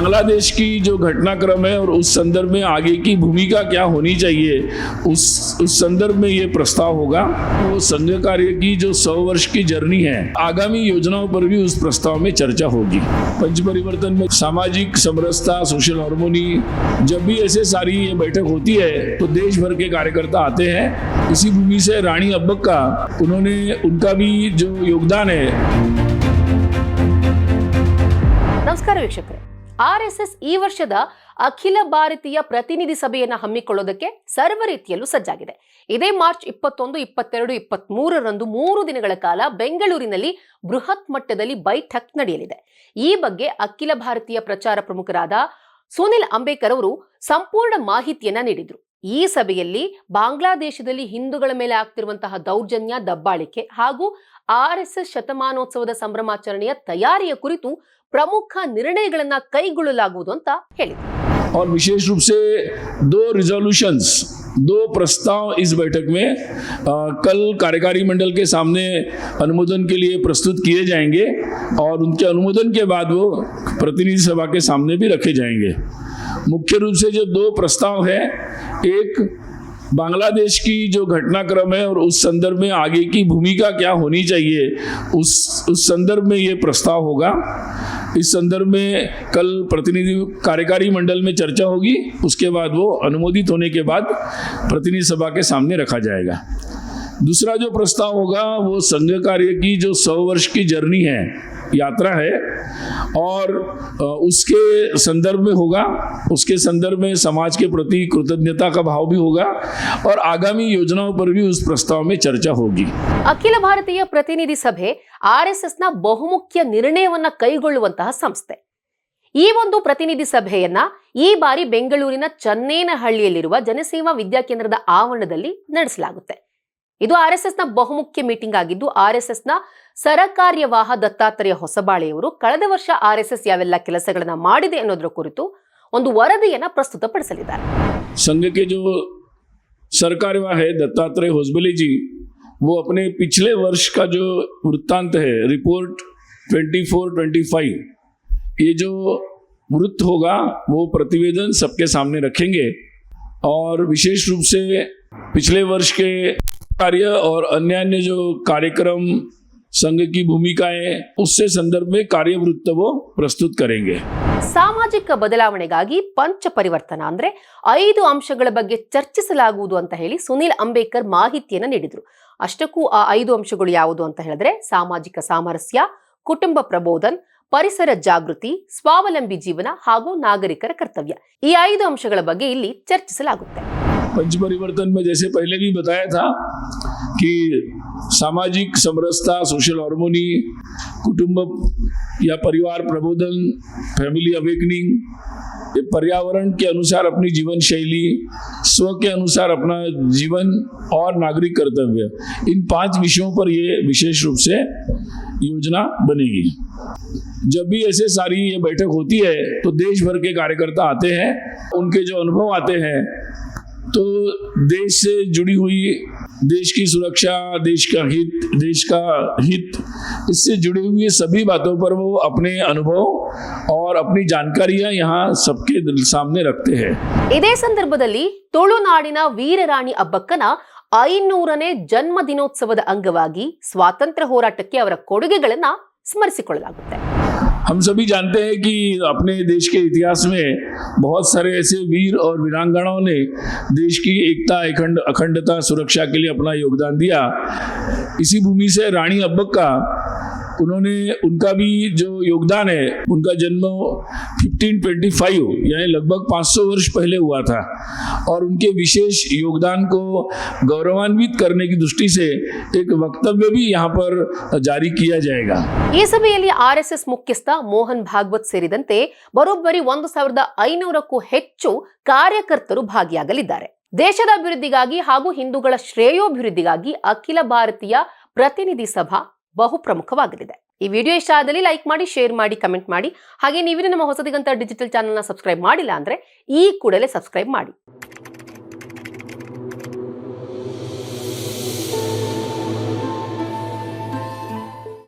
बांग्लादेश की जो घटनाक्रम है और उस संदर्भ में आगे की भूमिका क्या होनी चाहिए उस उस संदर्भ में ये प्रस्ताव होगा वो संघ कार्य की जो सौ वर्ष की जर्नी है आगामी योजनाओं पर भी उस प्रस्ताव में चर्चा होगी पंच परिवर्तन में सामाजिक समरसता सोशल हार्मोनी जब भी ऐसे सारी ये बैठक होती है तो देश भर के कार्यकर्ता आते हैं इसी भूमि से रानी अब्बक का उन्होंने उनका भी जो योगदान है नमस्कार वीक्षक ಆರ್ಎಸ್ಎಸ್ ಈ ವರ್ಷದ ಅಖಿಲ ಭಾರತೀಯ ಪ್ರತಿನಿಧಿ ಸಭೆಯನ್ನು ಹಮ್ಮಿಕೊಳ್ಳೋದಕ್ಕೆ ಸರ್ವ ರೀತಿಯಲ್ಲೂ ಸಜ್ಜಾಗಿದೆ ಇದೇ ಮಾರ್ಚ್ ಇಪ್ಪತ್ತೊಂದು ಇಪ್ಪತ್ತೆರಡು ಇಪ್ಪತ್ತ್ ಮೂರರಂದು ಮೂರು ದಿನಗಳ ಕಾಲ ಬೆಂಗಳೂರಿನಲ್ಲಿ ಬೃಹತ್ ಮಟ್ಟದಲ್ಲಿ ಬೈಠಕ್ ನಡೆಯಲಿದೆ ಈ ಬಗ್ಗೆ ಅಖಿಲ ಭಾರತೀಯ ಪ್ರಚಾರ ಪ್ರಮುಖರಾದ ಸುನಿಲ್ ಅಂಬೇಕರ್ ಅವರು ಸಂಪೂರ್ಣ ಮಾಹಿತಿಯನ್ನ ನೀಡಿದ್ರು ಈ ಸಭೆಯಲ್ಲಿ ಬಾಂಗ್ಲಾದೇಶದಲ್ಲಿ ಹಿಂದೂಗಳ ಮೇಲೆ ಆಗುತ್ತಿರುವಂತ ದೌರ್ಜನ್ಯ ದಬ್ಬಾಳಿಕೆ ಹಾಗೂ ಆರ್‌ಎಸ್ ಶತಮಾನೋತ್ಸವದ ಸಂಭ್ರಮಾಚರಣೆಯ ತಯಾರಿಯ ಕುರಿತು ಪ್ರಮುಖ ನಿರ್ಣಯಗಳನ್ನು ಕೈಗೊಳ್ಳಲಾಗುವುದು ಅಂತ ಹೇಳಿದ್ರು. ಮತ್ತು ವಿಶೇಷವಾಗಿ 2 ರೆಸಲ್ಯೂಷನ್ಸ್ 2 ಪ್ರಸ್ತಾವ ಈ बैठक में कल कार्यकारिणी मंडल के सामने अनुमोदन के लिए प्रस्तुत किए जाएंगे और उनके अनुमोदन के बाद वो प्रतिनिधि सभा के सामने भी रखे जाएंगे. ಮುಖ್ಯ रूप से जो दो प्रस्ताव है एक बांग्लादेश की जो घटनाक्रम है और उस संदर्भ में आगे की भूमिका क्या होनी चाहिए उस उस संदर्भ में ये प्रस्ताव होगा इस संदर्भ में कल प्रतिनिधि कार्यकारी मंडल में चर्चा होगी उसके बाद वो अनुमोदित होने के बाद प्रतिनिधि सभा के सामने रखा जाएगा दूसरा जो प्रस्ताव होगा वो संघ कार्य की जो सौ वर्ष की जर्नी है यात्रा है और उसके संदर्भ में होगा उसके संदर्भ में समाज के प्रति कृतज्ञता का भाव भी होगा और आगामी योजनाओं पर भी उस प्रस्ताव में चर्चा होगी अखिल भारतीय प्रतिनिधि सभे आर एस एस न बहुमुख्य निर्णय कईगढ़ संस्थे प्रतिनिधि सभ्यारी बेलूरी चंदेनहल जनसेवा केंद्र आवरण ಇದು ಆರ್ ಎಸ್ ಎಸ್ನ ಬಹುಮುಖ್ಯ ಮೀಟಿಂಗ್ ಆಗಿದ್ದು ಆರ್ ಎಸ್ ಎಸ್ನ ಸರಕಾರ್ಯವಾಹ ದತ್ತಾತ್ರೇಯ ಹೊಸಬಾಳೆಯವರು ಕಳೆದ ವರ್ಷ ಆರ್ ಎಸ್ ಎಸ್ ಯಾವೆಲ್ಲ ಕೆಲಸಗಳನ್ನು ಮಾಡಿದೆ ಅನ್ನೋದರ ಕುರಿತು ಒಂದು ವರದಿಯನ್ನ ಪ್ರಸ್ತುತಪಡಿಸಲಿದ್ದಾರೆ ಸಂಘಕ್ಕೆ ಜೋ ಸರ್ಕಾರಿ ವಾಹ ದತ್ತಾತ್ರೇಯ ಹೊಸಬಲಿ ಜಿ ವೋ ಅಪನೆ ಪಿಛಲೆ ವರ್ಷ ಕಾ ಜೋ ವೃತ್ತಾಂತ ಹೇ report twenty four twenty five ಯೇ ಜೋ ವೃತ್ ಹೋಗಾ ವೋ ಪ್ರತಿವೇದನ್ ಸಬ್ಕೆ ಸಾಮನೆ ರಖೆಂಗೆ ಔರ್ ವಿಶೇಷ ರೂಪ ಸೇ ವರ್ಷಕ್ಕೆ कार्य और अन्य अन्य जो कार्यक्रम संघ की भूमिकाएं उससे संदर्भ में ಕಾರ್ಯವೃತ್ತವು वो ಸಾಮಾಜಿಕ ಬದಲಾವಣೆಗಾಗಿ ಪಂಚ ಪರಿವರ್ತನ ಅಂದ್ರೆ ಐದು ಅಂಶಗಳ ಬಗ್ಗೆ ಚರ್ಚಿಸಲಾಗುವುದು ಅಂತ ಹೇಳಿ ಸುನೀಲ್ ಅಂಬೇಕರ್ ಮಾಹಿತಿಯನ್ನು ನೀಡಿದ್ರು ಅಷ್ಟಕ್ಕೂ ಆ ಐದು ಅಂಶಗಳು ಯಾವುದು ಅಂತ ಹೇಳಿದ್ರೆ ಸಾಮಾಜಿಕ ಸಾಮರಸ್ಯ ಕುಟುಂಬ ಪ್ರಬೋಧನ್ ಪರಿಸರ ಜಾಗೃತಿ ಸ್ವಾವಲಂಬಿ ಜೀವನ ಹಾಗೂ ನಾಗರಿಕರ ಕರ್ತವ್ಯ ಈ ಐದು ಅಂಶಗಳ ಬಗ್ಗೆ ಇಲ್ಲಿ ಚರ್ಚಿಸಲಾಗುತ್ತೆ पंच परिवर्तन में जैसे पहले भी बताया था कि सामाजिक समरसता सोशल हार्मोनी कुटुंब या परिवार प्रबोधन फैमिली अवेकनिंग पर्यावरण के अनुसार अपनी जीवन शैली स्व के अनुसार अपना जीवन और नागरिक कर्तव्य इन पांच विषयों पर ये विशेष रूप से योजना बनेगी जब भी ऐसे सारी ये बैठक होती है तो देश भर के कार्यकर्ता आते हैं उनके जो अनुभव आते हैं तो देश से जुड़ी हुई देश की सुरक्षा देश का हित देश का हित इससे जुड़े हुए सभी बातों पर वो अपने अनुभव और अपनी जानकारियां यहां सबके सामने रखते हैं ಇದೇ ಸಂದರ್ಭದಲ್ಲಿ ತುಳುನಾಡಿನ ವೀರರಾಣಿ ಅಬ್ಬಕ್ಕನ ಐನೂರನೇ ಜನ್ಮ ದಿನೋತ್ಸವದ ಅಂಗವಾಗಿ ಸ್ವಾತಂತ್ರ್ಯ ಹೋರಾಟಕ್ಕೆ ಅವರ ಕೊಡುಗೆಗಳನ್ನು ಸ್ಮರಿಸಿಕೊಳ್ಳಲಾಗುತ್ತೆ हम सभी जानते हैं कि अपने देश के इतिहास में बहुत सारे ऐसे वीर और वीरांगनाओं ने देश की एकता अखंड अखंडता सुरक्षा के लिए अपना योगदान दिया इसी भूमि से रानी का उन्होंने उनका भी जो योगदान है उनका जन्म 1525 यानी लगभग 500 वर्ष पहले हुआ था और उनके विशेष योगदान को गौरवान्वित करने की दृष्टि से एक वक्तव्य भी यहाँ पर ಜಾರಿ जाएगा ಈ ಸಭೆಯಲ್ಲಿ ಆರ್ಎಸ್ಎಸ್ ಮುಖ್ಯಸ್ಥ ಮೋಹನ್ ಭಾಗವತ್ ಸೇರಿದಂತೆ ಬರೋಬ್ಬರಿ ಒಂದು ಸಾವಿರದ ಐನೂರಕ್ಕೂ ಹೆಚ್ಚು ಕಾರ್ಯಕರ್ತರು ಭಾಗಿಯಾಗಲಿದ್ದಾರೆ ದೇಶದ ಅಭಿವೃದ್ಧಿಗಾಗಿ ಹಾಗೂ ಹಿಂದೂಗಳ ಶ್ರೇಯೋಭಿವೃದ್ಧಿಗಾಗಿ ಅಖಿಲ ಭಾರತೀಯ ಪ್ರತಿನಿಧಿ ಸಭಾ ಬಹು ಪ್ರಮುಖವಾಗಲಿದೆ ಈ ವಿಡಿಯೋ ಇಷ್ಟ ಆದಲ್ಲಿ ಲೈಕ್ ಮಾಡಿ ಶೇರ್ ಮಾಡಿ ಕಮೆಂಟ್ ಮಾಡಿ ಹಾಗೆ ನೀವಿನ ನಮ್ಮ ಹೊಸದಿಗಂತ ಡಿಜಿಟಲ್ ನ ಸಬ್ಸ್ಕ್ರೈಬ್ ಮಾಡಿಲ್ಲ ಅಂದ್ರೆ ಈ ಕೂಡಲೇ ಸಬ್ಸ್ಕ್ರೈಬ್ ಮಾಡಿ